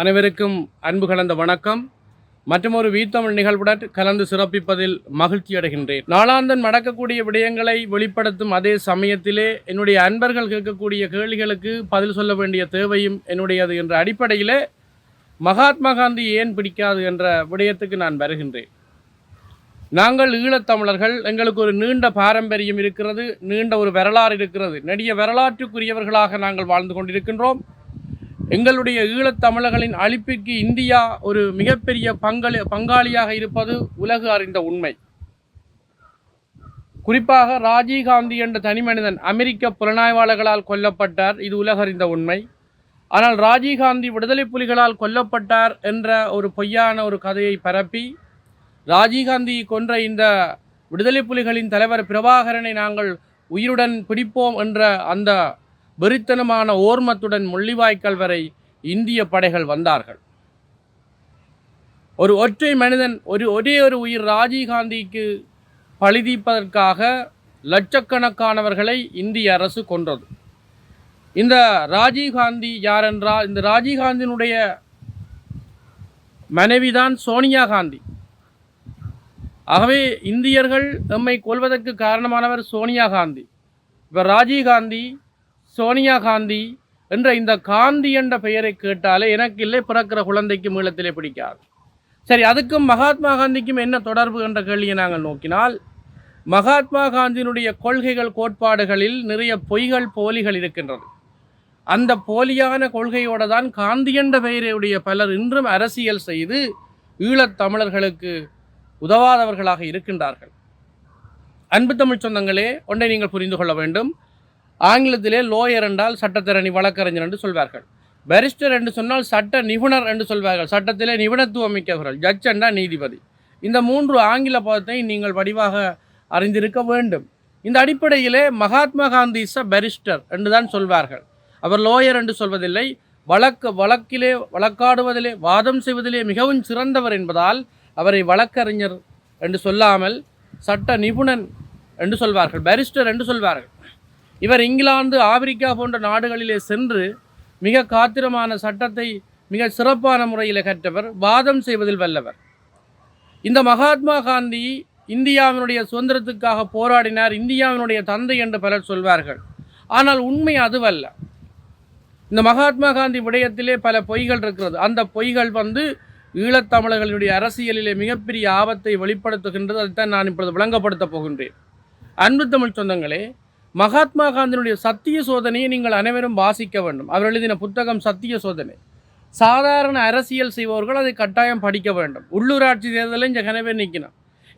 அனைவருக்கும் அன்பு கலந்த வணக்கம். மற்றொரு வீத்தமிழ் நிகழ்வுடன் கலந்து சிறப்பிப்பதில் மகிழ்ச்சி அடைகின்றேன். நாளாந்தன் நடக்கக்கூடிய விடயங்களை வெளிப்படுத்தும் அதே சமயத்திலே என்னுடைய அன்பர்கள் கேட்கக்கூடிய கேள்விகளுக்கு பதில் சொல்ல வேண்டிய தேவையும் என்னுடையது என்ற அடிப்படையிலே மகாத்மா காந்தி ஏன் பிடிக்காது என்ற விடயத்துக்கு நான் வருகின்றேன். நாங்கள் ஈழத்தமிழர்கள் எங்களுக்கு ஒரு நீண்ட பாரம்பரியம் இருக்கிறது நீண்ட ஒரு வரலாறு இருக்கிறது. நெடிய வரலாற்றுக்குரியவர்களாக நாங்கள் வாழ்ந்து கொண்டிருக்கின்றோம். எங்களுடைய ஈழத்தமிழர்களின் அழிப்பிற்கு இந்தியா ஒரு மிகப்பெரிய பங்களி பங்காளியாக இருப்பது உலகு அறிந்த உண்மை. குறிப்பாக ராஜீவ்காந்தி என்ற தனிமனிதன் அமெரிக்க புலனாய்வாளர்களால் கொல்லப்பட்டார். இது உலகறிந்த உண்மை. ஆனால் ராஜீவ்காந்தி விடுதலை புலிகளால் கொல்லப்பட்டார் என்ற ஒரு பொய்யான ஒரு கதையை பரப்பி ராஜீவ்காந்தி கொன்ற இந்த விடுதலை புலிகளின் தலைவர் பிரபாகரனை நாங்கள் உயிருடன் பிடிப்போம் என்ற அந்த வெறித்தனமான ஓர்மத்துடன் முள்ளிவாய்க்கால் வரை இந்திய படைகள் வந்தார்கள். ஒரு ஒற்றை மனிதன் ஒரு ஒரே ஒரு உயிர் ராஜீவ்காந்திக்கு பழிதீப்பதற்காக லட்சக்கணக்கானவர்களை இந்திய அரசு கொன்றது. இந்த ராஜீவ்காந்தி யாரென்றால் இந்த ராஜீவ்காந்தியினுடைய மனைவிதான் சோனியா காந்தி. ஆகவே இந்தியர்கள் எம்மை கொல்வதற்கு காரணமானவர் சோனியா காந்தி. இப்போ ராஜீவ்காந்தி சோனியா காந்தி என்ற இந்த காந்தி என்ற பெயரை கேட்டாலே எனக்கு இல்லை பிறக்கிற குழந்தைக்கு மீளத்திலே பிடிக்காது. சரி அதுக்கும் மகாத்மா காந்திக்கும் என்ன தொடர்பு என்ற கேள்வியை நாங்கள் நோக்கினால் மகாத்மா காந்தியினுடைய கொள்கைகள் கோட்பாடுகளில் நிறைய பொய்கள் போலிகள் இருக்கின்றது. அந்த போலியான கொள்கையோடு தான் காந்தி என்ற பெயரையுடைய பலர் இன்றும் அரசியல் செய்து ஈழத் தமிழர்களுக்கு உதவாதவர்களாக இருக்கின்றார்கள். அன்பு தமிழ் சொந்தங்களே ஒன்றை நீங்கள் புரிந்து கொள்ள வேண்டும். ஆங்கிலத்திலே லோயர் என்றால் சட்டத்திரணி வழக்கறிஞர் என்று சொல்வார்கள். பெரிஸ்டர் என்று சொன்னால் சட்ட நிபுணர் என்று சொல்வார்கள். சட்டத்திலே நிபுணத்துவம் மிக்கவர்கள். ஜட்ஜ் என்றால் நீதிபதி. இந்த மூன்று ஆங்கில பதத்தை நீங்கள் வடிவாக அறிந்திருக்க வேண்டும். இந்த அடிப்படையிலே Mahatma Gandhi is a barrister என்று தான் சொல்வார்கள். அவர் லோயர் என்று சொல்வதில்லை. வழக்கு வழக்கிலே வழக்காடுவதிலே வாதம் செய்வதிலே மிகவும் சிறந்தவர் என்பதால் அவரை வழக்கறிஞர் என்று சொல்லாமல் சட்ட நிபுணன் என்று சொல்வார்கள். பெரிஸ்டர் என்று சொல்வார்கள். இவர் இங்கிலாந்து ஆப்பிரிக்கா போன்ற நாடுகளிலே சென்று மிக காத்திரமான சட்டத்தை மிக சிறப்பான முறையில் கற்றவர் வாதம் செய்வதில் வல்லவர். இந்த மகாத்மா காந்தி இந்தியாவினுடைய சுதந்திரத்துக்காக போராடினார் இந்தியாவினுடைய தந்தை என்று பலர் சொல்வார்கள். ஆனால் உண்மை அதுவல்ல. இந்த மகாத்மா காந்தி விடயத்திலே பல பொய்கள் இருக்கிறது. அந்த பொய்கள் வந்து ஈழத்தமிழர்களுடைய அரசியலிலே மிகப்பெரிய ஆபத்தை வெளிப்படுத்துகின்றது. அதைத்தான் நான் இப்பொழுது விளங்கப்படுத்தப் போகின்றேன். அன்பு தமிழ் சொந்தங்களே மகாத்மா காந்தியினுடைய சத்திய சோதனையை நீங்கள் அனைவரும் வாசிக்க வேண்டும். அவர் எழுதின புத்தகம் சத்திய சோதனை. சாதாரண அரசியல் செய்பவர்கள் அதை கட்டாயம் படிக்க வேண்டும். உள்ளூராட்சி தேர்தலில் இங்கே கனவே நிற்கணும்.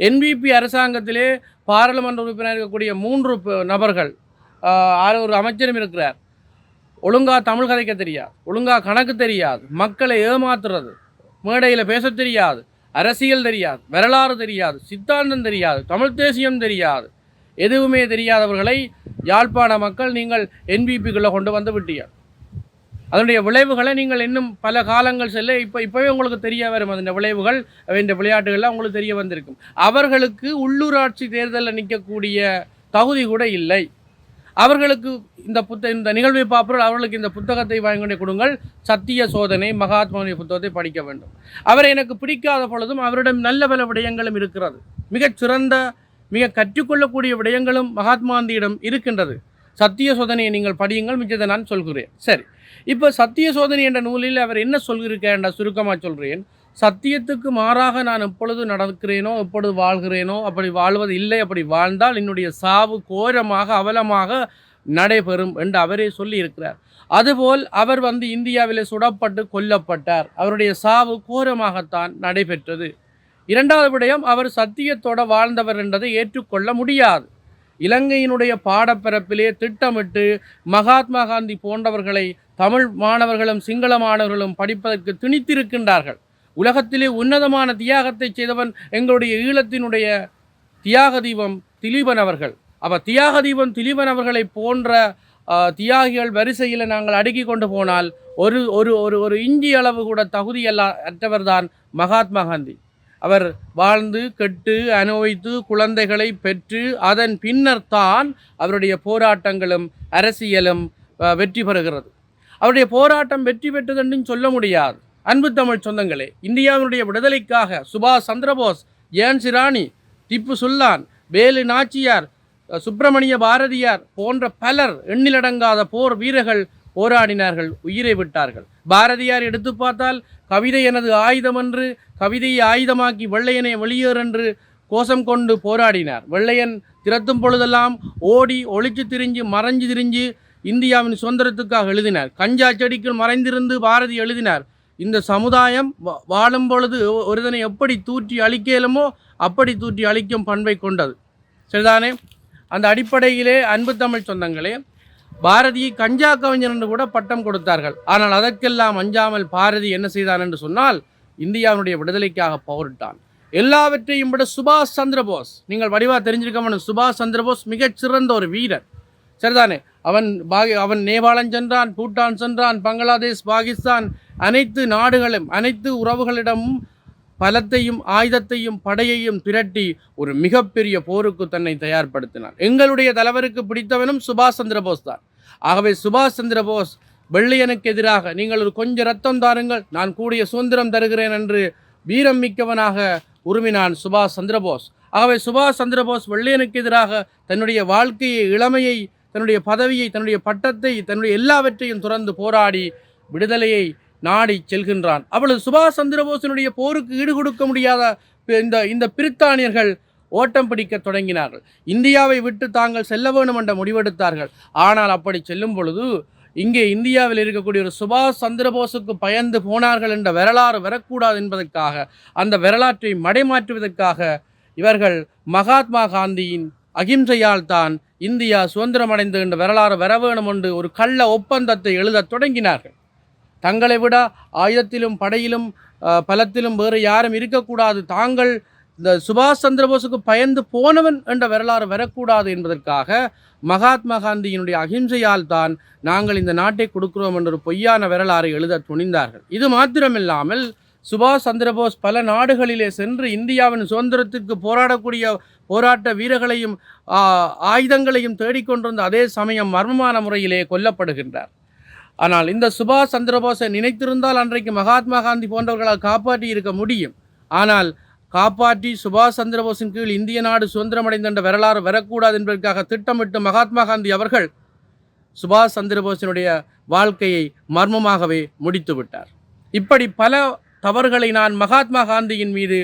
என்பிபி அரசாங்கத்திலே பாராளுமன்ற உறுப்பினர் இருக்கக்கூடிய மூன்று நபர்கள் ஆறு ஒரு அமைச்சரும் இருக்கிறார். ஒழுங்கா தமிழ் கதைக்க தெரியாது. ஒழுங்காக கணக்கு தெரியாது. மக்களை ஏமாத்துறது. மேடையில் பேச தெரியாது. அரசியல் தெரியாது. வரலாறு தெரியாது. சித்தாந்தம் தெரியாது. தமிழ் தேசியம் தெரியாது. எதுவுமே தெரியாதவர்களை யாழ்ப்பாண மக்கள் நீங்கள் என்பிபிக்குள்ளே கொண்டு வந்து விட்டீர்கள். அதனுடைய விளைவுகளை நீங்கள் இன்னும் பல காலங்கள் செல்ல இப்போ இப்போவே உங்களுக்கு தெரிய வரும். அந்த விளைவுகள் இந்த விளையாட்டுகள்லாம் உங்களுக்கு தெரிய வந்திருக்கும். அவர்களுக்கு உள்ளூராட்சி தேர்தலில் நிற்கக்கூடிய தகுதி கூட இல்லை. அவர்களுக்கு இந்த புத்த இந்த நிகழ்வை பார்ப்பவர்கள் அவர்களுக்கு இந்த புத்தகத்தை வாங்கி கொடுங்கள். சத்திய சோதனை மகாத்மாவுடைய புத்தகத்தை படிக்க வேண்டும். அவரை எனக்கு பிடிக்காத பொழுதும் அவரிடம் நல்ல பல விடயங்களும் இருக்கிறது. மிகச் சிறந்த மிக கற்றுக்கொள்ளக்கூடிய விடயங்களும் மகாத்மாந்தியிடம் இருக்கின்றது. சத்திய சோதனையை நீங்கள் படியுங்கள் மிச்சத்தை நான் சொல்கிறேன். சரி. இப்போ சத்திய சோதனை என்ற நூலில் அவர் என்ன சொல்கிறேன் சுருக்கமாக சொல்கிறேன். சத்தியத்துக்கு மாறாக நான் எப்பொழுது நடக்கிறேனோ எப்பொழுது வாழ்கிறேனோ அப்படி வாழ்வது இல்லை அப்படி வாழ்ந்தால் என்னுடைய சாவு கோரமாக அவலமாக நடைபெறும் என்று அவரே சொல்லி இருக்கிறார் அதுபோல் அவர் வந்து இந்தியாவில் சுடப்பட்டு கொல்லப்பட்டார். அவருடைய சாவு கோரமாகத்தான் நடைபெற்றது. இரண்டாவது விடயம் அவர் சத்தியத்தோட வாழ்ந்தவர் என்றதை ஏற்றுக்கொள்ள முடியாது. இலங்கையினுடைய பாடப்பரப்பிலே திட்டமிட்டு மகாத்மா காந்தி போன்றவர்களை தமிழ் மாணவர்களும் சிங்கள மாணவர்களும் படிப்பதற்கு திணித்திருக்கின்றார்கள். உலகத்திலே உன்னதமான தியாகத்தை செய்தவன் எங்களுடைய ஈழத்தினுடைய தியாக தீபம் திலீபன் அவர்கள். அப்போ தியாக தீபம் திலீபன் அவர்களை போன்ற தியாகிகள் வரிசையில் நாங்கள் அடுக்கி கொண்டு போனால் ஒரு ஒரு ஒரு ஒரு இஞ்சி அளவு கூட தகுதியல்ல அற்றவர்தான் மகாத்மா காந்தி. அவர் வாழ்ந்து கெட்டு அனுபவித்து குழந்தைகளை பெற்று அதன் பின்னர் தான் அவருடைய போராட்டங்களும் அரசியலும் வெற்றி பெறுகிறது. அவருடைய போராட்டம் வெற்றி பெற்றதென்றும் சொல்ல முடியாது. அன்பு தமிழ் சொந்தங்களே இந்தியாவினுடைய விடுதலைக்காக சுபாஷ் சந்திரபோஸ் ஜேன்சி ராணி திப்பு சுல்தான் வேலு நாச்சியார் சுப்பிரமணிய பாரதியார் போன்ற பலர் எண்ணிலடங்காத போர் வீரர்கள் போராடினார்கள் உயிரை விட்டார்கள். பாரதியார் எடுத்து பார்த்தால் கவிதை எனது ஆயுதமென்று கவிதையை ஆயுதமாக்கி வெள்ளையனை வெளியேறென்று கோஷம் கொண்டு போராடினார். வெள்ளையன் திரத்தும் பொழுதெல்லாம் ஓடி ஒளிச்சு திரிஞ்சு மறைஞ்சு திரிஞ்சு இந்தியாவின் சுதந்திரத்துக்காக எழுதினார். கஞ்சா செடிக்குள் மறைந்திருந்து பாரதி எழுதினார் இந்த சமுதாயம் வா- வாழும் பொழுது ஒருதனை எப்படி தூற்றி அழிக்கலுமோ அப்படி தூற்றி அழிக்கும் பண்பை கொண்டது. சரிதானே? அந்த அடிப்படையிலே அன்பு தமிழ் சொந்தங்களே பாரதியை கஞ்சா கவிஞர் என்று கூட பட்டம் கொடுத்தார்கள். ஆனால் அதற்கெல்லாம் அஞ்சாமல் பாரதி என்ன செய்தான் என்று சொன்னால் இந்தியாவினுடைய விடுதலைக்காக போரிட்டான் எல்லாவற்றையும் விட சுபாஷ் சந்திரபோஸ். நீங்கள் வடிவாக தெரிஞ்சிருக்க சுபாஷ் சந்திரபோஸ் மிகச்சிறந்த ஒரு வீரர். சரிதானே? அவன் பாகி அவன் நேபாளம் சென்றான் பூட்டான் சென்றான் பங்களாதேஷ் பாகிஸ்தான் அனைத்து நாடுகளும் அனைத்து உறவுகளிடமும் பலத்தையும் ஆயுதத்தையும் படையையும் திரட்டி ஒரு மிகப்பெரிய போருக்கு தன்னை தயார்படுத்தினார் எங்களுடைய தலைவருக்கு பிடித்தவனும் சுபாஷ் சந்திரபோஸ் தான். ஆகவே சுபாஷ் சந்திரபோஸ் வெள்ளையனுக்கு எதிராக நீங்கள் ஒரு கொஞ்சம் ரத்தம் தாருங்கள். நான் கூடிய சுதந்திரம் தருகிறேன் என்று வீரம் மிக்கவனாக உருமினான் சுபாஷ் சந்திரபோஸ் ஆகவே சுபாஷ் சந்திரபோஸ் வெள்ளையனுக்கு எதிராக தன்னுடைய வாழ்க்கையை இளமையை தன்னுடைய பதவியை தன்னுடைய பட்டத்தை தன்னுடைய எல்லாவற்றையும் துறந்து போராடி விடுதலையை நாடி செல்கின்றான். அவளது சுபாஷ் சந்திரபோஸினுடைய போருக்கு ஈடு கொடுக்க முடியாத இந்த இந்த பிரித்தானியர்கள் ஓட்டம் பிடிக்க தொடங்கினார்கள். இந்தியாவை விட்டு தாங்கள் செல்ல வேண்டும் என்ற முடிவெடுத்தார்கள். ஆனால் அப்படி செல்லும் பொழுது இங்கே இந்தியாவில் இருக்கக்கூடிய ஒரு சுபாஷ் சந்திரபோஸுக்கு பயந்து போனார்கள் என்ற வரலாறு வரக்கூடாது என்பதற்காக அந்த வரலாற்றை மடைமாற்றுவதற்காக இவர்கள் மகாத்மா காந்தியின் அகிம்சையால் தான் இந்தியா சுதந்திரமடைந்து என்ற வரலாறு வர வேணும் என்று ஒரு கள்ள ஒப்பந்தத்தை எழுதத் தொடங்கினார்கள். தங்களை விட ஆயுதத்திலும் படையிலும் பலத்திலும் வேறு யாரும் இருக்கக்கூடாது. தாங்கள் இந்த சுபாஷ் சந்திரபோஸுக்கு பயந்து போனவன் என்ற வரலாறு வரக்கூடாது என்பதற்காக மகாத்மா காந்தியினுடைய அகிம்சையால் தான் நாங்கள் இந்த நாட்டை கொடுக்கிறோம் என்ற ஒரு பொய்யான வரலாறை எழுத துணிந்தார்கள். இது மாத்திரமில்லாமல் சுபாஷ் சந்திரபோஸ் பல நாடுகளிலே சென்று இந்தியாவின் சுதந்திரத்திற்கு போராடக்கூடிய போராட்ட வீரர்களையும் ஆயுதங்களையும் தேடிக்கொண்டிருந்த அதே சமயம் மர்மமான முறையிலே கொல்லப்படுகின்றார். ஆனால் இந்த சுபாஷ் சந்திரபோஸை நினைத்திருந்தால் அன்றைக்கு மகாத்மா காந்தி போன்றவர்களால் காப்பாற்றி இருக்க முடியும். ஆனால் காப்பாற்றி சுபாஷ் சந்திரபோஸின் கீழ் இந்திய நாடு சுதந்திரமடைந்த வரலாறு வரக்கூடாது என்பதற்காக திட்டமிட்டு மகாத்மா காந்தி அவர்கள் சுபாஷ் சந்திரபோஸினுடைய வாழ்க்கையை மர்மமாகவே முடித்து விட்டார். இப்படி பல தவறுகளை நான் மகாத்மா காந்தியின் மீது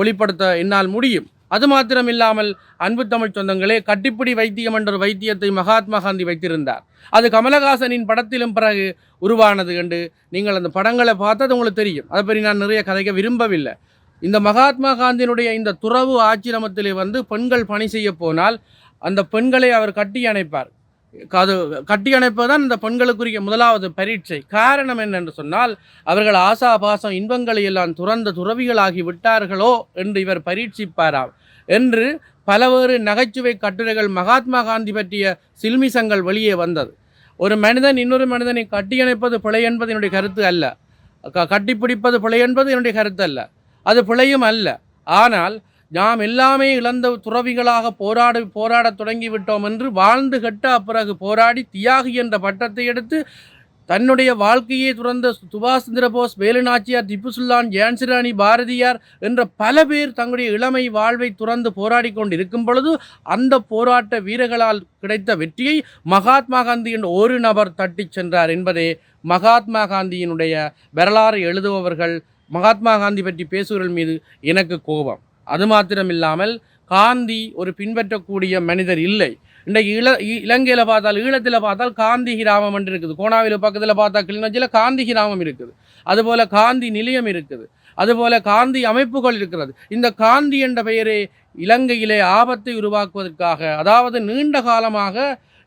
வெளிப்படுத்த என்னால் முடியும். அது மாத்திரம் இல்லாமல் அன்பு தமிழ் சொந்தங்களே கட்டிப்பிடி வைத்தியம் என்ற வைத்தியத்தை மகாத்மா காந்தி வைத்திருந்தார். அது கமலஹாசனின் படத்திலும் பிறகு உருவானது என்று நீங்கள் அந்த படங்களை பார்த்தது உங்களுக்கு தெரியும். அதை பற்றி நான் நிறைய கதைக்க விரும்பவில்லை. இந்த மகாத்மா காந்தியினுடைய இந்த துறவு ஆச்சிரமத்திலே வந்து பெண்கள் பணி செய்ய போனால் அந்த பெண்களை அவர் கட்டி அணைப்பார். அது கட்டி அணைப்பதுதான் இந்த பெண்களுக்குரிய முதலாவது பரீட்சை. காரணம் என்னென்று சொன்னால் அவர்கள் ஆசா பாசம் இன்பங்களை எல்லாம் துறந்த துறவிகளாகி விட்டார்களோ என்று இவர் பரீட்சிப்பாராம். என்று பலவேறு நகைச்சுவை கட்டுரைகள் மகாத்மா காந்தி பற்றிய சில்மிசங்கள் வெளியே வந்தது. ஒரு மனிதன் இன்னொரு மனிதனை கட்டியணைப்பது பிழை என்பது என்னுடைய கருத்து அல்ல. க- கட்டிப்பிடிப்பது பிழை என்பது என்னுடைய கருத்து அல்ல. அது பிழையும் அல்ல. ஆனால் நாம் எல்லாமே இழந்த துறவிகளாக போராட போராடத் தொடங்கிவிட்டோம் என்று வாழ்ந்து கட்ட பிறகு போராடி தியாகி என்ற பட்டத்தை எடுத்து தன்னுடைய வாழ்க்கையை துறந்த சுபாஷ் சந்திரபோஸ் வேலுநாச்சியார் திப்பு சுல்தான் ஜான்சிராணி பாரதியார் என்ற பல பேர் தங்களுடைய இளமை வாழ்வை துறந்து போராடி கொண்டு இருக்கும் பொழுது அந்த போராட்ட வீரர்களால் கிடைத்த வெற்றியை மகாத்மா காந்தி என்ற ஒரு நபர் தட்டிச் சென்றார் என்பதே மகாத்மா காந்தியினுடைய வரலாறு எழுதுபவர்கள் மகாத்மா காந்தி பற்றி பேசுவர்கள் மீது எனக்கு கோபம். அது மாத்திரமில்லாமல் காந்தி ஒரு பின்பற்றக்கூடிய மனிதர் இல்லை. இன்றைக்கு இள இலங்கையில் பார்த்தால் ஈழத்தில் பார்த்தால் காந்தி கிராமம் என்று இருக்குது. கோணாவில் பக்கத்தில் பார்த்தா கிளிநொச்சியில் காந்தி கிராமம் இருக்குது. அதுபோல் காந்தி நிலையம் இருக்குது. அதுபோல காந்தி அமைப்புகள் இருக்கிறது. இந்த காந்தி என்ற பெயரே இலங்கையிலே ஆபத்தை உருவாக்குவதற்காக அதாவது நீண்ட காலமாக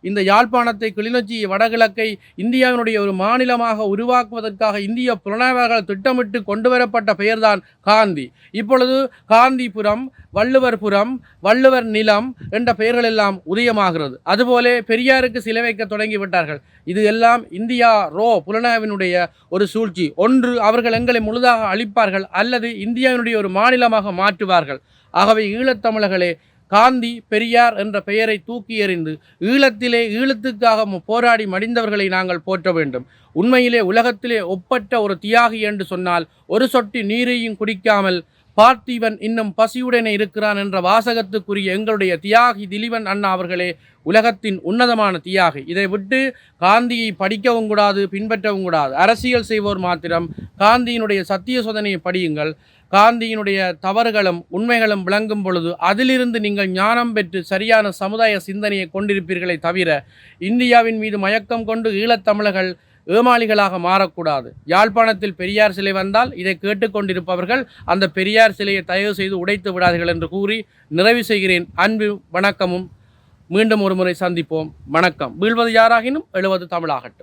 இந்த யாழ்ப்பாணத்தை கிளிநொச்சி வடகிழக்கை இந்தியாவினுடைய ஒரு மாநிலமாக உருவாக்குவதற்காக இந்திய புலனாய்வாளர்கள் திட்டமிட்டு கொண்டு வரப்பட்ட பெயர்தான் காந்தி. இப்பொழுது காந்திபுரம் வள்ளுவர்புரம் வள்ளுவர் நிலம் என்ற பெயர்கள் எல்லாம் உதயமாகிறது. அதுபோல பெரியாருக்கு சிலை வைக்க தொடங்கி விட்டார்கள் இது எல்லாம் இந்தியா ரோ புலனாய்வினுடைய ஒரு சூழ்ச்சி. ஒன்று அவர்கள் எங்களை முழுதாக அழிப்பார்கள் அல்லது இந்தியாவினுடைய ஒரு மாநிலமாக மாற்றுவார்கள். ஆகவே ஈழத்தமிழர்களே காந்தி பெரியார் என்ற பெயரை தூக்கி எறிந்து ஈழத்திலே ஈழத்துக்காக போராடி மடிந்தவர்களை நாங்கள் போற்ற வேண்டும். உண்மையிலே உலகத்திலே ஒப்பற்ற ஒரு தியாகி என்று சொன்னால் ஒரு சொட்டு நீரையும் குடிக்காமல் பார்த்திவன் இன்னும் பசியுடனே இருக்கிறான் என்ற வாசகத்துக்குரிய எங்களுடைய தியாகி திலீபன் அண்ணா அவர்களே உலகத்தின் உன்னதமான தியாகி. இதை விட்டு காந்தியை படிக்கவும் கூடாது பின்பற்றவும் கூடாது. அரசியல் செய்வோர் மாத்திரம் காந்தியினுடைய சத்திய சோதனையை படியுங்கள். காந்தியினுடைய தவறுகளும் உண்மைகளும் விளங்கும் பொழுது அதிலிருந்து நீங்கள் ஞானம் பெற்று சரியான சமுதாய சிந்தனையை கொண்டிருப்பீர்களே தவிர இந்தியாவின் மீது மயக்கம் கொண்டு ஈழத்தமிழர்கள் ஏமாளிகளாக மாறக்கூடாது. யாழ்ப்பாணத்தில் பெரியார் சிலை வந்தால் இதை கேட்டுக்கொண்டிருப்பவர்கள் அந்த பெரியார் சிலையை தயவு செய்து உடைத்து விடாதீர்கள் என்று கூறி நிறைவு செய்கிறேன். அன்பு வணக்கமும். மீண்டும் ஒரு முறை சந்திப்போம். வணக்கம். வீழ்வது யாராகினும் எழுவது தமிழாகட்டும்.